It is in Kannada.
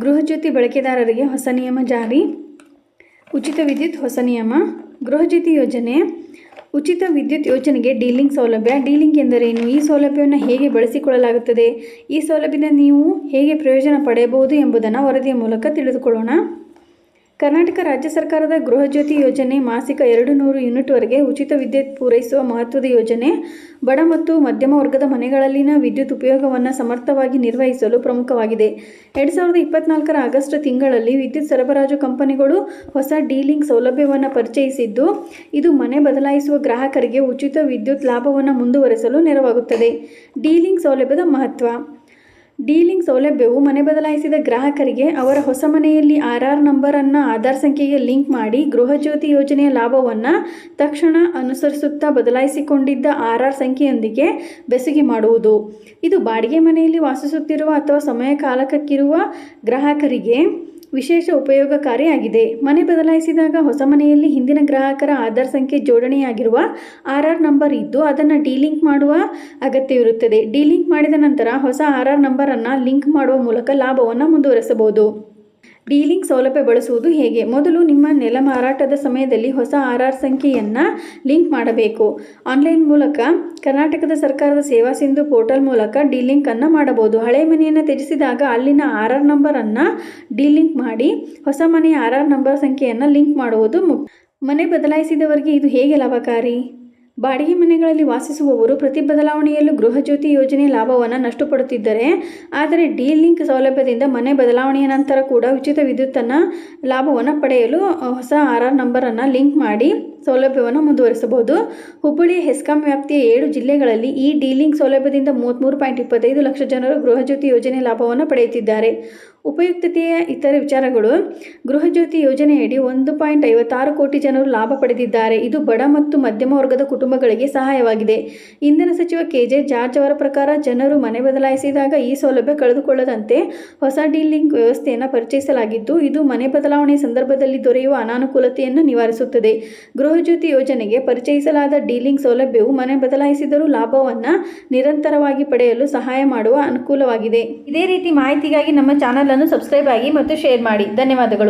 ಗೃಹಜ್ಯೋತಿ ಬಳಕೆದಾರರಿಗೆ ಹೊಸ ನಿಯಮ ಜಾರಿ. ಉಚಿತ ವಿದ್ಯುತ್ ಹೊಸ ನಿಯಮ. ಗೃಹಜ್ಯೋತಿ ಯೋಜನೆ. ಉಚಿತ ವಿದ್ಯುತ್ ಯೋಜನೆಗೆ ಡೀಲಿಂಗ್ ಸೌಲಭ್ಯ. ಡೀಲಿಂಗ್ ಎಂದರೇನು? ಈ ಸೌಲಭ್ಯವನ್ನು ಹೇಗೆ ಬಳಸಿಕೊಳ್ಳಲಾಗುತ್ತದೆ? ಈ ಸೌಲಭ್ಯದಿಂದ ನೀವು ಹೇಗೆ ಪ್ರಯೋಜನ ಪಡೆಯಬಹುದು ಎಂಬುದನ್ನು ವರದಿಯ ಮೂಲಕ ತಿಳಿದುಕೊಳ್ಳೋಣ. ಕರ್ನಾಟಕ ರಾಜ್ಯ ಸರ್ಕಾರದ ಗೃಹಜ್ಯೋತಿ ಯೋಜನೆ ಮಾಸಿಕ ಎರಡು ನೂರು ಯೂನಿಟ್ವರೆಗೆ ಉಚಿತ ವಿದ್ಯುತ್ ಪೂರೈಸುವ ಮಹತ್ವದ ಯೋಜನೆ, ಬಡ ಮತ್ತು ಮಧ್ಯಮ ವರ್ಗದ ಮನೆಗಳಲ್ಲಿನ ವಿದ್ಯುತ್ ಉಪಯೋಗವನ್ನು ಸಮರ್ಥವಾಗಿ ನಿರ್ವಹಿಸಲು ಪ್ರಮುಖವಾಗಿದೆ. ಎರಡು ಸಾವಿರದ ಇಪ್ಪತ್ನಾಲ್ಕರ ಆಗಸ್ಟ್ ತಿಂಗಳಲ್ಲಿ ವಿದ್ಯುತ್ ಸರಬರಾಜು ಕಂಪನಿಗಳು ಹೊಸ ಡೀಲಿಂಗ್ ಸೌಲಭ್ಯವನ್ನು ಪರಿಚಯಿಸಿದ್ದು, ಇದು ಮನೆ ಬದಲಾಯಿಸುವ ಗ್ರಾಹಕರಿಗೆ ಉಚಿತ ವಿದ್ಯುತ್ ಲಾಭವನ್ನು ಮುಂದುವರೆಸಲು ನೆರವಾಗುತ್ತದೆ. ಡೀಲಿಂಗ್ ಸೌಲಭ್ಯದ ಮಹತ್ವ ಡೀಲಿಂಗ್ ಸೌಲಭ್ಯವು ಮನೆ ಬದಲಾಯಿಸಿದ ಗ್ರಾಹಕರಿಗೆ ಅವರ ಹೊಸ ಮನೆಯಲ್ಲಿ ಆರ್ ಆರ್ ನಂಬರನ್ನು ಆಧಾರ್ ಸಂಖ್ಯೆಗೆ ಲಿಂಕ್ ಮಾಡಿ ಗೃಹಜ್ಯೋತಿ ಯೋಜನೆಯ ಲಾಭವನ್ನು ತಕ್ಷಣ ಅನುಸರಿಸುತ್ತಾ ಬದಲಾಯಿಸಿಕೊಂಡಿದ್ದ ಆರ್ ಆರ್ ಸಂಖ್ಯೆಯೊಂದಿಗೆ ಬೆಸುಗೆ ಮಾಡುವುದು. ಇದು ಬಾಡಿಗೆ ಮನೆಯಲ್ಲಿ ವಾಸಿಸುತ್ತಿರುವ ಅಥವಾ ಸಮಯ ಕಾಲಕಕ್ಕಿರುವ ಗ್ರಾಹಕರಿಗೆ ವಿಶೇಷ ಉಪಯೋಗಕಾರಿಯಾಗಿದೆ. ಮನೆ ಬದಲಾಯಿಸಿದಾಗ ಹೊಸ ಮನೆಯಲ್ಲಿ ಹಿಂದಿನ ಗ್ರಾಹಕರ ಆಧಾರ್ ಸಂಖ್ಯೆ ಜೋಡಣೆಯಾಗಿರುವ ಆರ್ ಆರ್ ನಂಬರ್ ಇದ್ದು, ಅದನ್ನು ಡಿಲಿಂಕ್ ಮಾಡುವ ಅಗತ್ಯವಿರುತ್ತದೆ. ಡಿಲಿಂಕ್ ಮಾಡಿದ ನಂತರ ಹೊಸ ಆರ್ ಆರ್ ನಂಬರನ್ನು ಲಿಂಕ್ ಮಾಡುವ ಮೂಲಕ ಲಾಭವನ್ನು ಮುಂದುವರೆಸಬಹುದು. ಡೀಲಿಂಗ್ ಸೌಲಭ್ಯ ಬಳಸುವುದು ಹೇಗೆ? ಮೊದಲು ನಿಮ್ಮ ನೆಲ ಮಾರಾಟದ ಸಮಯದಲ್ಲಿ ಹೊಸ ಆರ್ ಆರ್ ಸಂಖ್ಯೆಯನ್ನು ಲಿಂಕ್ ಮಾಡಬೇಕು. ಆನ್ಲೈನ್ ಮೂಲಕ ಕರ್ನಾಟಕದ ಸರ್ಕಾರದ ಸೇವಾ ಸಿಂಧು ಪೋರ್ಟಲ್ ಮೂಲಕ ಡಿಲಿಂಕನ್ನು ಮಾಡಬಹುದು. ಹಳೆ ಮನೆಯನ್ನು ತ್ಯಜಿಸಿದಾಗ ಅಲ್ಲಿನ ಆರ್ ಆರ್ ನಂಬರನ್ನು ಡೀಲಿಂಕ್ ಮಾಡಿ ಹೊಸ ಮನೆಯ ಆರ್ ಆರ್ ನಂಬರ್ ಸಂಖ್ಯೆಯನ್ನು ಲಿಂಕ್ ಮಾಡುವುದು ಮನೆ ಬದಲಾಯಿಸಿದವರಿಗೆ ಇದು ಹೇಗೆ ಲಾಭಕಾರಿ? ಬಾಡಿಗೆ ಮನೆಗಳಲ್ಲಿ ವಾಸಿಸುವವರು ಪ್ರತಿ ಬದಲಾವಣೆಯಲ್ಲೂ ಗೃಹಜ್ಯೋತಿ ಯೋಜನೆ ಲಾಭವನ್ನು ನಷ್ಟಪಡುತ್ತಿದ್ದರೆ, ಆದರೆ ಡಿ ಲಿಂಕ್ ಸೌಲಭ್ಯದಿಂದ ಮನೆ ಬದಲಾವಣೆಯ ನಂತರ ಕೂಡ ಉಚಿತ ವಿದ್ಯುತ್ತನ್ನು ಲಾಭವನ್ನು ಪಡೆಯಲು ಹೊಸ ಆರ್ ಆರ್ ನಂಬರನ್ನು ಲಿಂಕ್ ಮಾಡಿ. ಸೌಲಭ್ಯವನ್ನು ಮುಂದುವರಿಸಬಹುದು. ಹುಬ್ಬಳ್ಳಿಯ ಹೆಸ್ಕಾಂ ವ್ಯಾಪ್ತಿಯ ಏಳು ಜಿಲ್ಲೆಗಳಲ್ಲಿ ಈ ಡೀಲಿಂಗ್ ಸೌಲಭ್ಯದಿಂದ ಮೂವತ್ತ್ಮೂರು ಪಾಯಿಂಟ್ ಇಪ್ಪತ್ತೈದು ಲಕ್ಷ ಜನರು ಗೃಹಜ್ಯೋತಿ ಯೋಜನೆ ಲಾಭವನ್ನು ಪಡೆಯುತ್ತಿದ್ದಾರೆ. ಉಪಯುಕ್ತತೆಯ ಇತರ ವಿಚಾರಗಳು. ಗೃಹಜ್ಯೋತಿ ಯೋಜನೆಯಡಿ ಒಂದು ಪಾಯಿಂಟ್ ಐವತ್ತಾರು ಕೋಟಿ ಜನರು ಲಾಭ ಪಡೆದಿದ್ದಾರೆ. ಇದು ಬಡ ಮತ್ತು ಮಧ್ಯಮ ವರ್ಗದ ಕುಟುಂಬಗಳಿಗೆ ಸಹಾಯವಾಗಿದೆ. ಇಂಧನ ಸಚಿವ ಕೆ ಜೆ ಜಾರ್ಜ್ ಅವರ ಪ್ರಕಾರ ಜನರು ಮನೆ ಬದಲಾಯಿಸಿದಾಗ ಈ ಸೌಲಭ್ಯ ಕಳೆದುಕೊಳ್ಳದಂತೆ ಹೊಸ ಡೀಲಿಂಗ್ ವ್ಯವಸ್ಥೆಯನ್ನು ಪರಿಚಯಿಸಲಾಗಿದ್ದು, ಇದು ಮನೆ ಬದಲಾವಣೆಯ ಸಂದರ್ಭದಲ್ಲಿ ದೊರೆಯುವ ಅನಾನುಕೂಲತೆಯನ್ನು ನಿವಾರಿಸುತ್ತದೆ. ಗೃಹಜ್ಯೋತಿ ಯೋಜನೆಗೆ ಪರಿಚಯಿಸಲಾದ ಡೀಲಿಂಗ್ ಸೌಲಭ್ಯವು ಮನೆ ಬದಲಾಯಿಸಿದರೂ ಲಾಭವನ್ನು ನಿರಂತರವಾಗಿ ಪಡೆಯಲು ಸಹಾಯ ಮಾಡುವ ಅನುಕೂಲವಾಗಿದೆ. ಇದೇ ರೀತಿ ಮಾಹಿತಿಗಾಗಿ ನಮ್ಮ ಚಾನಲನ್ನು ಸಬ್ಸ್ಕ್ರೈಬ್ ಆಗಿ ಮತ್ತು ಶೇರ್ ಮಾಡಿ. ಧನ್ಯವಾದಗಳು.